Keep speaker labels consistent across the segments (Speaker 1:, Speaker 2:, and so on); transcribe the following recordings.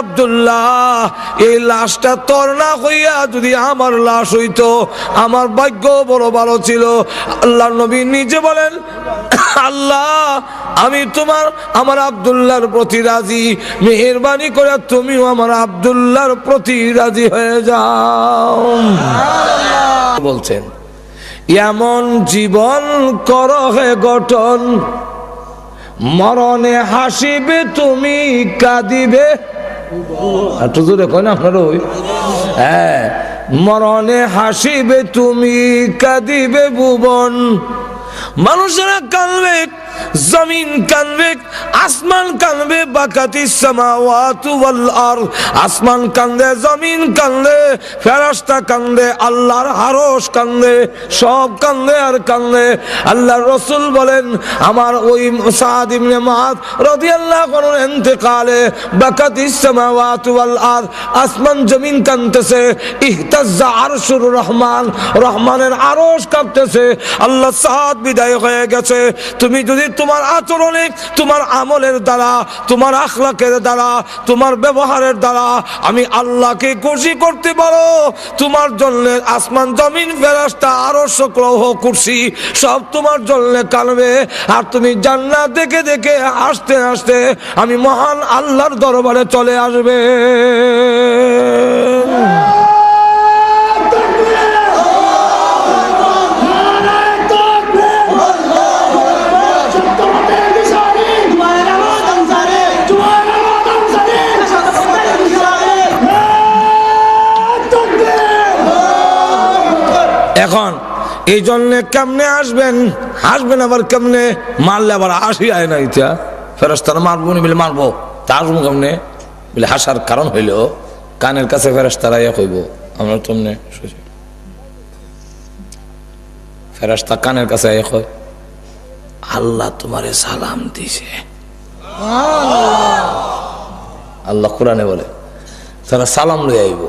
Speaker 1: আব্দুল্লাহ, এই লাশটা তোর না হইয়া যদি আমার লাশ আমার ভাগ্য বড় ভালো ছিল। আল্লাহ নবী নিজে বলেন, আল্লাহ, আমি তোমার, আমার আব্দুল্লাহর প্রতি রাজি, মেহরবানি করে তুমিও আমার আব্দুল্লাহর প্রতি রাজি হয়ে যাও। বলছেন, এমন জীবন কর হে গঠন, মরণে হাসিবে তুমি, কাঁদিবে আপনার ওই? হ্যাঁ। মরণে হাসিবে তুমি কাঁদিবে ভুবন। মানুষেরা কানবে জমিন কানবে, আসমান কানবে, বাকাতি সামাওয়াতু ওয়াল আরদ। আসমান কান্দে জমিন কান্দে ফেরেশতা কান্দে আল্লাহর আরশ কান্দে সব কান্দে আর কান্দে আল্লাহর রাসূল বলেন, আমার ওই সাদ ইবনে মুআদ রাদিয়াল্লাহু আনহু ইন্তেকালে বাকাতি সামাওয়াতু ওয়াল আরদ, আসমান জমিন কানতেছে, ইহতাজ্জা আরশুর রহমান, রহমানের আরশ কাঁপতেছে। আল্লাহ সাদ বিদায় হয়ে গেছে। তুমি যদি তোমার আচরণে, তোমার আমলের দ্বারা, তোমার আখলাকের দ্বারা, তোমার ব্যবহারের দ্বারা আমি আল্লাহকে খুশি করতে পারো। তোমার জন্য আসমান, জমিন ফেরাস্তা আরও গ্রহ, কুর্সি সব তোমার জন্য কানবে। আর তুমি জান্নাত দেখে দেখে হাসতে হাসতে আমি মহান আল্লাহর দরবারে চলে আসবে। এই জন্য কেমনে আসবেন? আসবেন আবার কেমনে? মারলে আবার হাসি আয় না ইচ্ছা। ফেরস্তারা মারবো নি বলে মারবো। তা আসব কেমনে? বলে হাসার কারণ হইল কানের কাছে ফেরস্তারা ইয়া কইব। আমরা তোমনে ফেরস্তা কানের কাছে ইয়া কয় আল্লাহ তোমারে সালাম দিছে। আল্লাহ কোরআনে বলে তারা সালাম লই আইব।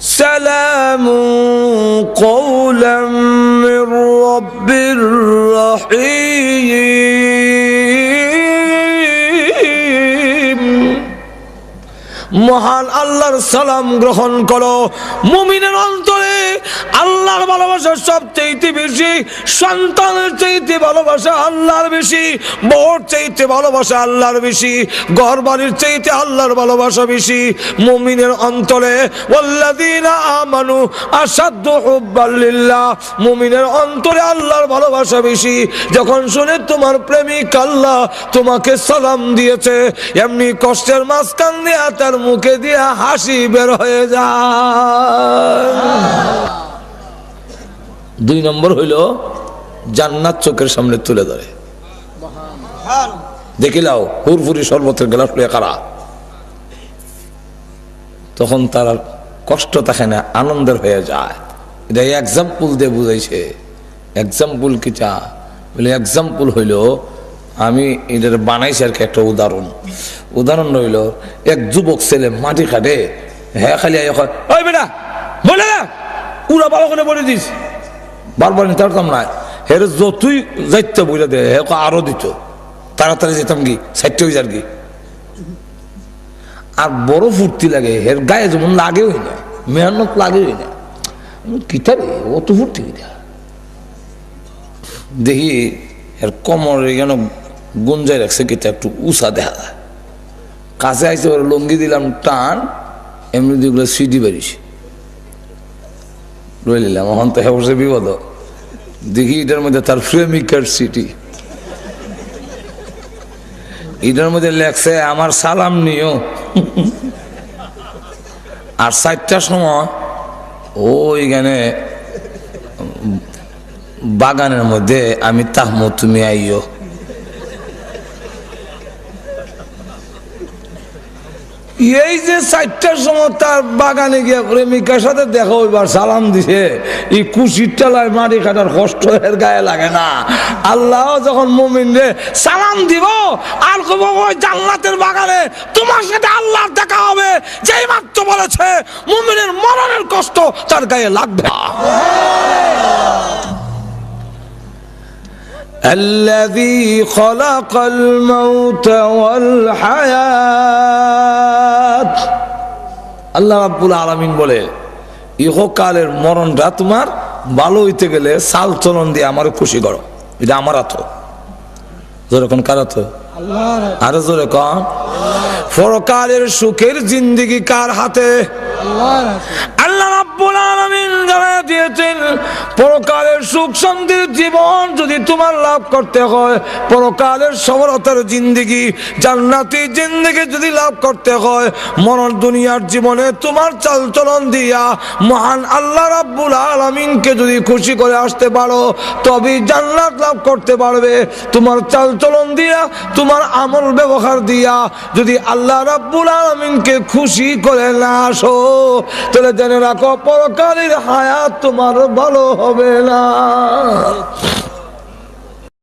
Speaker 1: سلام قولا من رب رحيم মহান আল্লাহর সালাম গ্রহণ করো মুমিনের অন্তরে আল্লাহর ভালোবাসা সবচেয়ে বেশি, সন্তানের চাইতে ভালোবাসা আল্লাহর বেশি, বউর চাইতে ভালোবাসা আল্লাহর বেশি ঘর বাড়ির চাইতে আল্লাহর ভালোবাসা বেশি। মুমিনের অন্তরে আমানু মুমিনের অন্তরে আল্লাহর ভালোবাসা বেশি। যখন শুনে তোমার প্রেমিক আল্লাহ তোমাকে সালাম দিয়েছে, এমনি কষ্টের মাঝখান দিয়া তার মুখে দিয়া হাসি বের হয়ে যায়। দুই নম্বর হইল জান্নাত চোখের সামনে তুলে ধরে। দেখিলাও হুরফুরি শরবতের গ্লাস লইয়া কারা? তখন তার কষ্ট থাকে না, আনন্দের হয়ে যায়। এটা এক্সাম্পল দিয়ে বুঝাইছে। এক্সাম্পল কি চা? বলে এক্সাম্পল হইল, আমি এটার বানাইছি আর কি একটা উদাহরণ। উদাহরণ রইল, এক যুবক ছেলে মাটি কাটে হ্যাঁ খালি বেটা, বলে না উড়া করে বলে দিস। বারবার নিতে পারতাম না। হের যতই যাইতে বলে দে হে আরও দিত। তাড়াতাড়ি যেতাম কি? সাইটে হয়ে যার কি? আর বড় ফুর্তি লাগে, এর গায়ে যেমন লাগে হই না, মেহনত লাগে হই না। কিতা রে, অত ফুর্তি কিতা? দেখি, এর কমর যেন গুঞ্জাই রাখছে, কিতা একটু উষা দেখা যায়। কাছে আইসে লঙ্গি দিলাম টান, এমনি দিগুলো সিডি বেরিয়েছে। রয়ে নিলাম এখন তো হেবসে বিপদ দেখি এটার মধ্যে তার প্রেমিকার সিটি এটার মধ্যে লেখছে, আমার সালাম নিও। আর চারটার সময় ওইখানে বাগানের মধ্যে, আমি তাহমো তুমি আইও এই যে চারটার সময় তার বাগানে গিয়ে প্রেমিকার সাথে দেখা হইবার সালাম দিছে এই কুশির টেলায় মাটি কাটার কষ্ট এর গায়ে লাগে না আল্লাহ যখন মুমিন রে সালাম দিব আর কব ওই জান্নাতের বাগানে তোমার সাথে আল্লাহর দেখা হবে যেই মাত্র বলেছে মুমিনের মরণের কষ্ট তার গায়ে লাগবে না। الذي خلق الموت والحياة আল্লাহ রাব্বুল আলমিন বলে ইহকালের মরণটা তোমার ভালো হইতে গেলে সাল চলন দিয়ে আমার খুশি করো। এটা আমার আত যেরকম কোন কার আত আরও জোরে কন? পরকালের সুখের জিন্দিগি কার হাতে। আল্লাহ রাব্বুল আলামিন জানায় দিয়েছেন, পরকালের সুখ শান্তির জীবন যদি তোমার লাভ করতে হয়, পরকালের সবরতার জিন্দিগি, জান্নাতি জিন্দিগি যদি লাভ করতে হয়, মরণ দুনিয়ার জীবনে তোমার চালচলন দিয়া মহান আল্লাহ রাব্বুল আলামিনকে যদি খুশি করে আসতে পারো, তবেই জান্নাত লাভ করতে পারবে। তোমার চালচলন দিয়া, তোমার আমল ব্যবহার দিয়া যদি আল্লাহ রাব্বুল আলামিনকে খুশি করে না আসো, তাহলে জেনে রাখো পরকালের হায়াত তোমার ভালো হবে না।